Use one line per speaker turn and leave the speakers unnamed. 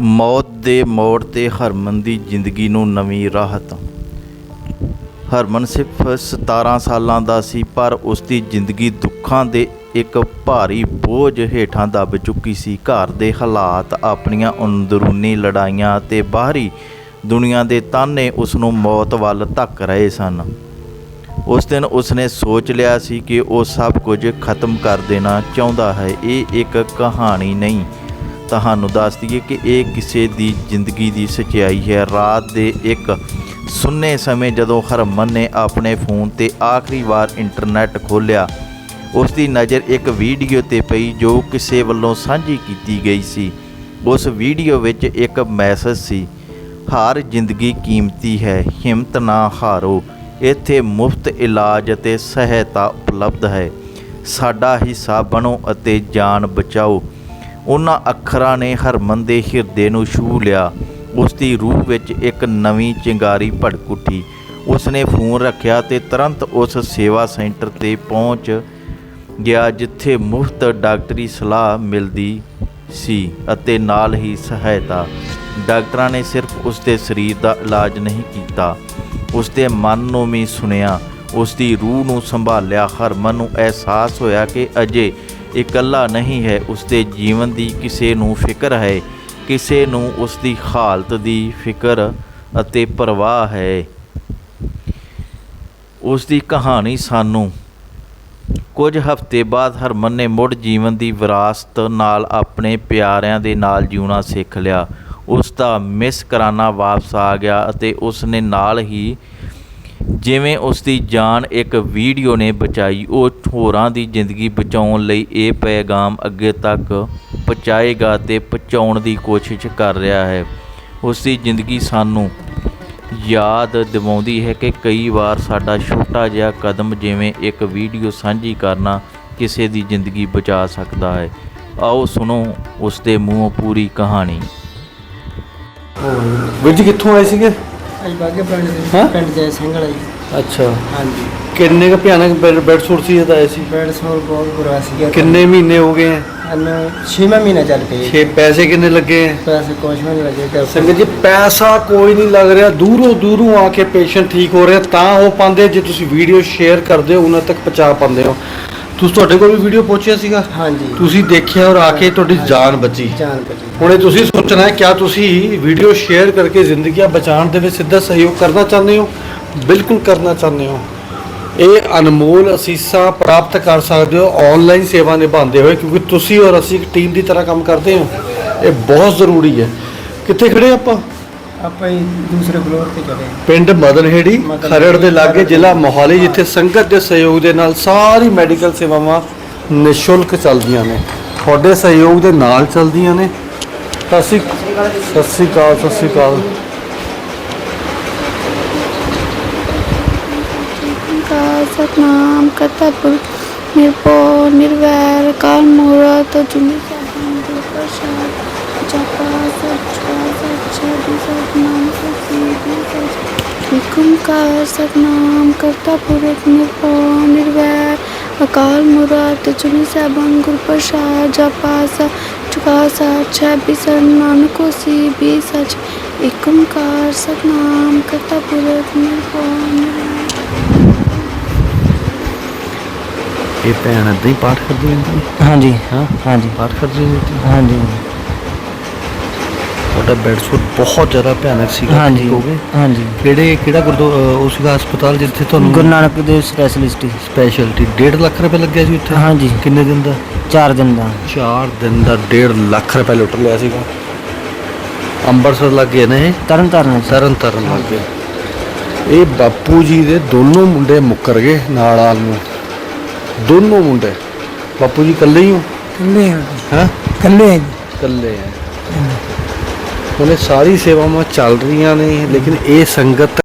ਮੌਤ ਦੇ ਮੋੜ ਤੇ ਹਰਮਨ ਦੀ ਜ਼ਿੰਦਗੀ ਨੂੰ ਨਵੀਂ ਰਾਹਤ ਹਰਮਨ ਸਿਰਫ 17 ਸਾਲਾਂ ਦਾ ਸੀ, ਪਰ ਉਸ ਦੀ ਜ਼ਿੰਦਗੀ ਦੁੱਖਾਂ ਦੇ ਇੱਕ ਭਾਰੀ ਬੋਝ ਹੇਠਾਂ ਦਬ ਚੁੱਕੀ ਸੀ। ਘਰ ਦੇ ਹਾਲਾਤ, ਆਪਣੀਆਂ ਅੰਦਰੂਨੀ ਲੜਾਈਆਂ ਅਤੇ ਬਾਹਰੀ ਦੁਨੀਆ ਦੇ ਤਾਨੇ ਉਸ ਨੂੰ ਮੌਤ ਵੱਲ ਧੱਕ ਰਹੇ ਸਨ। ਉਸ ਦਿਨ ਉਸਨੇ ਸੋਚ ਲਿਆ ਸੀ ਕਿ ਉਹ ਸਭ ਕੁਝ ਖਤਮ ਕਰ ਦੇਣਾ ਚਾਹੁੰਦਾ ਹੈ। ਇਹ ਇੱਕ ਕਹਾਣੀ ਨਹੀਂ ਤੁਹਾਨੂੰ ਦੱਸ ਦਈਏ ਕਿ ਇਹ ਕਿਸੇ ਦੀ ਜ਼ਿੰਦਗੀ ਦੀ ਸਚਾਈ ਹੈ। ਰਾਤ ਦੇ ਇੱਕ ਸੁੰਨੇ ਸਮੇਂ ਜਦੋਂ ਹਰਮਨ ਨੇ ਆਪਣੇ ਫੋਨ ਤੇ ਆਖਰੀ ਵਾਰ ਇੰਟਰਨੈਟ ਖੋਲ੍ਹਿਆ ਉਸ ਦੀ ਨਜ਼ਰ ਇੱਕ ਵੀਡੀਓ ਤੇ ਪਈ ਜੋ ਕਿਸੇ ਵੱਲੋਂ ਸਾਂਝੀ ਕੀਤੀ ਗਈ ਸੀ। ਉਸ ਵੀਡੀਓ ਵਿੱਚ ਇੱਕ ਮੈਸੇਜ ਸੀ, ਹਾਰ ਜ਼ਿੰਦਗੀ ਕੀਮਤੀ ਹੈ, ਹਿੰਮਤ ਨਾ ਹਾਰੋ, ਇੱਥੇ ਮੁਫਤ ਇਲਾਜ ਅਤੇ ਸਹਾਇਤਾ ਉਪਲਬਧ ਹੈ। ਸਾਡਾ ਹਿੱਸਾ ਬਣੋ ਅਤੇ ਜਾਨ ਬਚਾਓ। ਉਹਨਾਂ ਅੱਖਰਾਂ ਨੇ ਹਰਮਨ ਦੇ ਹਿਰਦੇ ਨੂੰ ਛੂਹ ਲਿਆ। ਉਸ ਦੀ ਰੂਹ ਵਿੱਚ ਇੱਕ ਨਵੀਂ ਚਿੰਗਾਰੀ ਭੜਕ ਉੱਠੀ। ਉਸ ਨੇ ਫੋਨ ਰੱਖਿਆ ਤੇ ਤੁਰੰਤ ਉਸ ਸੇਵਾ ਸੈਂਟਰ ਤੇ ਪਹੁੰਚ ਗਿਆ, ਜਿੱਥੇ ਮੁਫਤ ਡਾਕਟਰੀ ਸਲਾਹ ਮਿਲਦੀ ਸੀ ਅਤੇ ਨਾਲ ਹੀ ਸਹਾਇਤਾ। ਡਾਕਟਰਾਂ ਨੇ ਸਿਰਫ ਉਸ ਦੇ ਸਰੀਰ ਦਾ ਇਲਾਜ ਨਹੀਂ ਕੀਤਾ। ਉਸ ਦੇ ਮਨ ਨੂੰ ਵੀ ਸੁਣਿਆ। ਉਸ ਦੀ ਰੂਹ ਨੂੰ ਸੰਭਾਲਿਆ। ਹਰਮਨ ਨੂੰ ਅਹਿਸਾਸ ਹੋਇਆ ਕਿ ਅਜੇ ਇਕੱਲਾ ਨਹੀਂ ਹੈ ਉਸ ਦੇ ਜੀਵਨ ਦੀ ਕਿਸੇ ਨੂੰ ਫਿਕਰ ਹੈ, ਕਿਸੇ ਨੂੰ ਉਸ ਦੀ ਹਾਲਤ ਦੀ ਫਿਕਰ ਅਤੇ ਪਰਵਾਹ ਹੈ। ਉਸ ਦੀ ਕਹਾਣੀ ਸਾਨੂੰ ਕੁਝ ਹਫ਼ਤੇ ਬਾਅਦ ਹਰਮਨ ਨੇ ਮੁੜ ਜੀਵਨ ਦੀ ਵਿਰਾਸਤ ਨਾਲ ਆਪਣੇ ਪਿਆਰਿਆਂ ਦੇ ਨਾਲ ਜਿਉਣਾ ਸਿੱਖ ਲਿਆ। ਉਸ ਦਾ ਮਿਸ ਕਰਾਨਾ ਵਾਪਸ ਆ ਗਿਆ ਅਤੇ ਉਸ ਨੇ ਨਾਲ ਹੀ ਜਿਵੇਂ ਉਸ ਦੀ ਜਾਨ ਇੱਕ ਵੀਡੀਓ ਨੇ ਬਚਾਈ, ਉਹ ਹੋਰਾਂ ਦੀ ਜ਼ਿੰਦਗੀ ਬਚਾਉਣ ਲਈ ਇਹ ਪੈਗਾਮ ਅੱਗੇ ਤੱਕ ਪਹੁੰਚਾਏਗਾ ਅਤੇ ਪਹੁੰਚਾਉਣ ਦੀ ਕੋਸ਼ਿਸ਼ ਕਰ ਰਿਹਾ ਹੈ। ਉਸ ਦੀ ਜ਼ਿੰਦਗੀ ਸਾਨੂੰ ਯਾਦ ਦਿਵਾਉਂਦੀ ਹੈ ਕਿ ਕਈ ਵਾਰ ਸਾਡਾ ਛੋਟਾ ਜਿਹਾ ਕਦਮ ਜਿਵੇਂ ਇੱਕ ਵੀਡੀਓ ਸਾਂਝੀ ਕਰਨਾ ਕਿਸੇ ਦੀ ਜ਼ਿੰਦਗੀ ਬਚਾ ਸਕਦਾ ਹੈ। ਆਓ ਸੁਣੋ ਉਸ ਦੇ ਮੂੰਹੋਂ ਪੂਰੀ ਕਹਾਣੀ।
ਵੀਰ ਜੀ, ਕਿੱਥੋਂ ਆਏ ਸੀਗੇ?
ਅੱਜ ਬਾਗੇ ਪਿੰਡ ਦੇ
ਹੈਂ?
ਪਿੰਡ ਜੈ ਸਿੰਘ ਵਾਲਾ ਜੀ।
ਅੱਛਾ।
ਹਾਂਜੀ।
ਕਿੰਨੇ ਕੁ ਭਿਆਨਕ ਬੈਡ ਬੈਡ ਸੂਟ ਸੀ ਇਹਦਾ ਆਏ ਸੀ?
ਬੈਡ ਸੌਰ ਬਹੁਤ ਬੁਰਾ ਸੀਗਾ
ਕਿੰਨੇ ਮਹੀਨੇ ਹੋ ਗਏ
ਹਨ 6ਵਾਂ ਮਹੀਨਾ ਚੱਲ ਪਿਆ
ਛੇ ਪੈਸੇ ਕਿੰਨੇ ਲੱਗੇ ਹੈ?
ਪੈਸੇ ਕੁਛ ਵੀ ਨਹੀਂ ਲੱਗੇ ਕਰ
ਸੰਗਤ ਜੀ ਪੈਸਾ ਕੋਈ ਨਹੀਂ ਲੱਗ ਰਿਹਾ। ਦੂਰੋਂ ਦੂਰੋਂ ਆ ਕੇ ਪੇਸ਼ੈਂਟ ਠੀਕ ਹੋ ਰਿਹਾ ਤਾਂ ਹੋ ਪਾਉਂਦੇ ਜੇ ਤੁਸੀਂ ਵੀਡੀਓ ਸ਼ੇਅਰ ਕਰਦੇ ਹੋ ਉਹਨਾਂ ਤੱਕ ਪਹੁੰਚਾ ਪਾਉਂਦੇ ਹੋ। ਤੁਸੀਂ ਤੁਹਾਡੇ ਕੋਲ ਵੀ ਵੀਡੀਓ ਪਹੁੰਚਿਆ ਸੀਗਾ?
ਹਾਂਜੀ।
ਤੁਸੀਂ ਦੇਖਿਆ ਔਰ ਆ ਕੇ ਤੁਹਾਡੀ ਜਾਨ ਬਚੀ।
ਜਾਨ ਬਚੀ।
ਹੁਣੇ ਤੁਸੀਂ ਸੋਚਣਾ ਹੈ ਕਿਆ ਤੁਸੀਂ ਵੀਡੀਓ ਸ਼ੇਅਰ ਕਰਕੇ ਜ਼ਿੰਦਗੀਆਂ ਬਚਾਉਣ ਦੇ ਵਿੱਚ ਸਿੱਧਾ ਸਹਿਯੋਗ ਕਰਨਾ ਚਾਹੁੰਦੇ ਹੋ? ਬਿਲਕੁਲ ਕਰਨਾ ਚਾਹੁੰਦੇ ਹੋ। ਇਹ ਅਨਮੋਲ ਅਸੀਸਾਂ ਪ੍ਰਾਪਤ ਕਰ ਸਕਦੇ ਹੋ ਆਨਲਾਈਨ ਸੇਵਾ ਨਿਭਾਉਂਦੇ ਹੋਏ ਕਿਉਂਕਿ ਤੁਸੀਂ ਔਰ ਅਸੀਂ ਇੱਕ ਟੀਮ ਦੀ ਤਰ੍ਹਾਂ ਕੰਮ ਕਰਦੇ ਹਾਂ। ਇਹ ਬਹੁਤ ਜ਼ਰੂਰੀ ਹੈ। ਕਿੱਥੇ ਖੜੇ ਆਪਾਂ?
ਆਪਾਂ ਹੀ ਦੂਸਰੇ ਫਲੋਰ ਤੇ ਚਲੇ
ਪਿੰਡ ਮਦਨਹੇੜੀ ਖਰੜ ਦੇ ਲਾਗੇ ਜ਼ਿਲ੍ਹਾ ਮੋਹਾਲੀ ਜਿੱਥੇ ਸੰਗਤ ਦੇ ਸਹਿਯੋਗ ਦੇ ਨਾਲ ਸਾਰੀ ਮੈਡੀਕਲ ਸੇਵਾਵਾਂ ਨਿਸ਼ੁਲਕ ਚੱਲਦੀਆਂ ਨੇ। ਤੁਹਾਡੇ ਸਹਿਯੋਗ ਦੇ ਨਾਲ ਚੱਲਦੀਆਂ ਨੇ। ਸਤਿ ਸ਼੍ਰੀ ਸਤਿ ਸ਼੍ਰੀ ਅਕਾਲ ਸਤਿ ਸ਼੍ਰੀ ਅਕਾਲ।
ਸਤਨਾਮ ਕਰਤਾ ਪੁਰਖ ਨਿਰਵੈਰ ਕਾਲ ਮੂਰਤ ਤੁਮੀ ਸਭਨਾਂ ਦੇ ਪ੍ਰਸਾਦ। ਜਪਾ ਸਚਾ ਸਚਾ ਸਤਨਾਮ ਸਤਿ ਨਿਕੰਕਾਰ ਸਤਨਾਮ ਕਰਤਾ ਪੁਰਖ ਨਿਰਭਉ ਨਿਰਵੈਰ ਅਕਾਲ ਮੁਰਾਦ ਚੁਨੀ ਸਭੰ ਗੁਰ ਪ੍ਰਸਾਦ ਜਪਾ ਚੁਕਾ ਸਚਾ ਬਿਸਨ ਮਨ ਕੋ ਸੀ ਬੀ ਸਚ ਇਕੰਕਾਰ ਸਤਨਾਮ ਕਰਤਾ ਪੁਰਖ ਨਿਰਭਉ ਨਿਰਵੈਰ
ਇਹ ਭੈਣ ਇਦਾਂ ਹੀ ਪਾਠ ਕਰਦੀ ਰਹਿੰਦੀ
ਹਾਂਜੀ।
ਹਾਂ?
ਹਾਂਜੀ।
ਪਾਠ ਕਰਦੀ ਰਹਿੰਦੀ
ਹਾਂਜੀ।
ਤੁਹਾਡਾ ਬੈੱਡ ਸੂਟ ਬਹੁਤ ਜ਼ਿਆਦਾ ਭਿਆਨਕ ਸੀਗਾ
ਹਾਂਜੀ
ਹੋ ਗਏ?
ਹਾਂਜੀ।
ਕਿਹੜੇ ਕਿਹੜਾ ਗੁਰਦੁਆਰਾ ਉਹ ਸੀਗਾ ਹਸਪਤਾਲ ਜਿੱਥੇ ਤੁਹਾਨੂੰ
ਗੁਰੂ ਨਾਨਕ ਦੇਵ ਸਪੈਸ਼ਲਿਸਟ
ਸਪੈਸ਼ਲਟੀ 1.5 ਲੱਖ ਰੁਪਏ ਲੱਗਿਆ ਸੀ ਉੱਥੇ?
ਹਾਂਜੀ।
ਕਿੰਨੇ ਦਿਨ ਦਾ?
4 ਦਿਨ ਦਾ।
4 ਦਿਨ ਦਾ 1.5 ਲੱਖ ਰੁਪਏ ਲੁੱਟ ਲਿਆ ਸੀਗਾ। ਅੰਮ੍ਰਿਤਸਰ ਲੱਗੇ ਨੇ
ਤਰਨ ਤਾਰਨ।
ਤਰਨ ਤਰਨ ਲੱਗੇ ਇਹ ਬਾਪੂ ਜੀ ਦੇ ਦੋਨੋਂ ਮੁੰਡੇ ਮੁੱਕਰ ਗਏ ਨਾਲ ਆਲ ਨੂੰ। ਦੋਨੋਂ ਮੁੰਡੇ। ਬਾਪੂ ਜੀ ਇਕੱਲੇ ਹੀ ਹੋ?
ਕੱਲੇ
ਹੈ
ਕੱਲੇ
ਇਕੱਲੇ ਹੈ ਉਹਨੇ ਸਾਰੀ ਸੇਵਾਵਾਂ ਚੱਲ ਰਹੀਆਂ ਨੇ ਲੇਕਿਨ ਇਹ ਸੰਗਤ